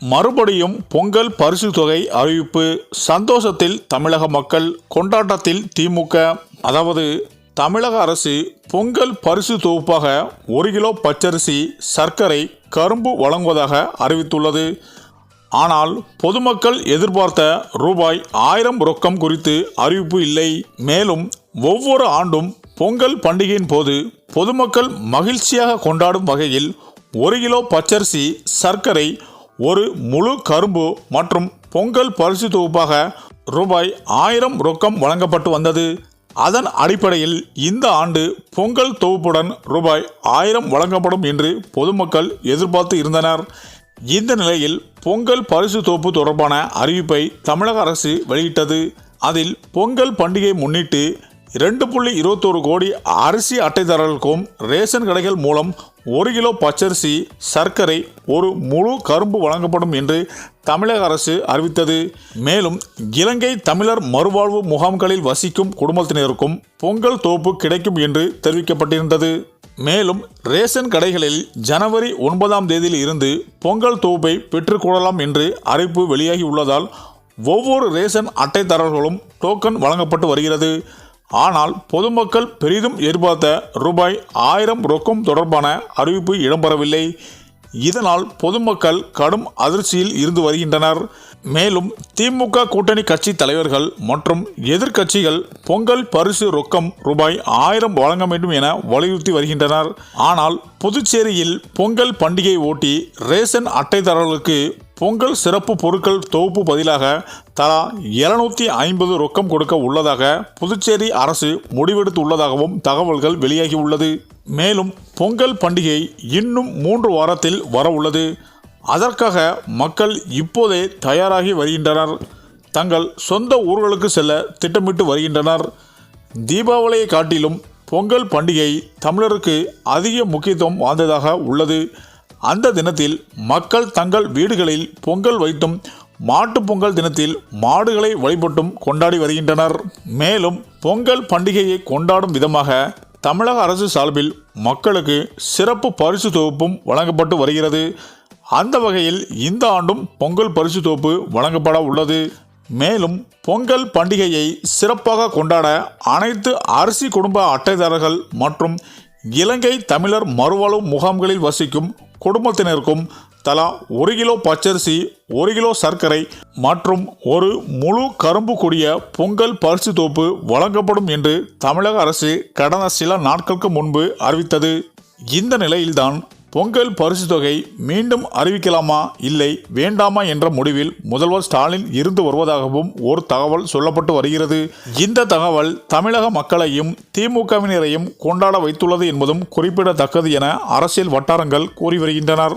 மறுபடியும் பொங்கல் பரிசு தொகை அறிவிப்பு. சந்தோஷத்தில் தமிழக மக்கள் கொண்டாட்டத்தில் திமுக. அதாவது தமிழக அரசு பொங்கல் பரிசு தொகுப்பாக ஒரு கிலோ பச்சரிசி சர்க்கரை கரும்பு வழங்குவதாக அறிவித்துள்ளது. ஆனால் பொதுமக்கள் எதிர்பார்த்த ரூபாய் ஆயிரம் ரொக்கம் குறித்து அறிவிப்பு இல்லை. மேலும் ஒவ்வொரு ஆண்டும் பொங்கல் பண்டிகையின் போது பொதுமக்கள் மகிழ்ச்சியாக கொண்டாடும் வகையில் ஒரு கிலோ பச்சரிசி சர்க்கரை ஒரு முழு கரும்பு மற்றும் பொங்கல் பரிசு தொகுப்பாக ரூபாய் ஆயிரம் ரொக்கம் வழங்கப்பட்டு வந்தது. அதன் அடிப்படையில் இந்த ஆண்டு பொங்கல் தொகுப்புடன் ரூபாய் ஆயிரம் வழங்கப்படும் என்று பொதுமக்கள் எதிர்பார்த்து இருந்தனர். இந்த நிலையில் பொங்கல் பரிசு தொகுப்பு தொடர்பான அறிவிப்பை தமிழக அரசு வெளியிட்டது. அதில் பொங்கல் பண்டிகை முன்னிட்டு இரண்டு புள்ளி இருபத்தோரு கோடி அரிசி அட்டைதாரர்களுக்கும் ரேஷன் கடைகள் மூலம் ஒரு கிலோ பச்சரிசி சர்க்கரை ஒரு முழு கரும்பு வழங்கப்படும் என்று தமிழக அரசு அறிவித்தது. மேலும் இலங்கை தமிழர் மறுவாழ்வு முகாம்களில் வசிக்கும் குடும்பத்தினருக்கும் பொங்கல் தொகுப்பு கிடைக்கும் என்று தெரிவிக்கப்பட்டிருந்தது. மேலும் ரேஷன் கடைகளில் ஜனவரி ஒன்பதாம் தேதியில் இருந்து பொங்கல் தொகுப்பை பெற்றுக்கொள்ளலாம் என்று அறிவிப்பு வெளியாகி உள்ளதால் ஒவ்வொரு ரேஷன் அட்டைதாரர்களும் டோக்கன் வழங்கப்பட்டு வருகிறது. ஆனால் பொதுமக்கள் பெரிதும் எதிர்பார்த்த ரூபாய் ஆயிரம் ரொக்கம் தொடர்பான அறிவிப்பு இடம்பெறவில்லை. இதனால் பொதுமக்கள் கடும் அதிர்ச்சியில் இருந்து வருகின்றனர். மேலும் திமுக கூட்டணி கட்சி தலைவர்கள் மற்றும் எதிர்க்கட்சிகள் பொங்கல் பரிசு ரொக்கம் ரூபாய் ஆயிரம் வழங்க வேண்டும் என வலியுறுத்தி வருகின்றனர். ஆனால் புதுச்சேரியில் பொங்கல் பண்டிகை ஓட்டி ரேஷன் அட்டைதாரர்களுக்கு பொங்கல் சிறப்பு பொருட்கள் தொகுப்பு பதிலாக தலா இருநூத்தி ஐம்பது ரொக்கம் கொடுக்க உள்ளதாக புதுச்சேரி அரசு முடிவெடுத்துள்ளதாகவும் தகவல்கள் வெளியாகியுள்ளது மேலும் பொங்கல் பண்டிகை இன்னும் மூன்று வாரத்தில் வர உள்ளது அதற்காக மக்கள் இப்போதே தயாராகி வருகின்றனர். தங்கள் சொந்த ஊர்களுக்கு செல்ல திட்டமிட்டு வருகின்றனர். தீபாவளியை காட்டிலும் பொங்கல் பண்டிகை தமிழருக்கு அதிக முக்கியத்துவம் வாய்ந்ததாக உள்ளது. அந்த தினத்தில் மக்கள் தங்கள் வீடுகளில் பொங்கல் வைத்தும் மாட்டுப் பொங்கல் தினத்தில் மாடுகளை வழிபட்டும் கொண்டாடி வருகின்றனர். மேலும் பொங்கல் பண்டிகையை கொண்டாடும் விதமாக தமிழக அரசு சார்பில் மக்களுக்கு சிறப்பு பரிசு தொகுப்பும் வழங்கப்பட்டு வருகிறது. அந்த வகையில் இந்த ஆண்டும் பொங்கல் பரிசு தொகுப்பு வழங்கப்பட உள்ளது. மேலும் பொங்கல் பண்டிகையை சிறப்பாக கொண்டாட அனைத்து அரிசி குடும்ப அட்டைதாரர்கள் மற்றும் இலங்கை தமிழர் மறுவாழ்வு முகாம்களில் வசிக்கும் குடும்பத்தினருக்கும் தலா ஒரு கிலோ பச்சரிசி ஒரு கிலோ சர்க்கரை மற்றும் ஒரு முழு கரும்பு கூடிய பொங்கல் பரிசு தொகுப்பு வழங்கப்படும் என்று தமிழக அரசு கடந்த சில நாட்களுக்கு முன்பு அறிவித்தது. இந்த நிலையில்தான் பொங்கல் பரிசு தொகை மீண்டும் அறிவிக்கலாமா இல்லை வேண்டாமா என்ற முடிவில் முதல்வர் ஸ்டாலின் இருந்து வருவதாகவும் ஒரு தகவல் சொல்லப்பட்டு வருகிறது. இந்த தகவல் தமிழக மக்களையும் திமுகவினரையும் கொண்டாட வைத்துள்ளது என்பதும் குறிப்பிடத்தக்கது என அரசியல் வட்டாரங்கள் கூறி வருகின்றனர்.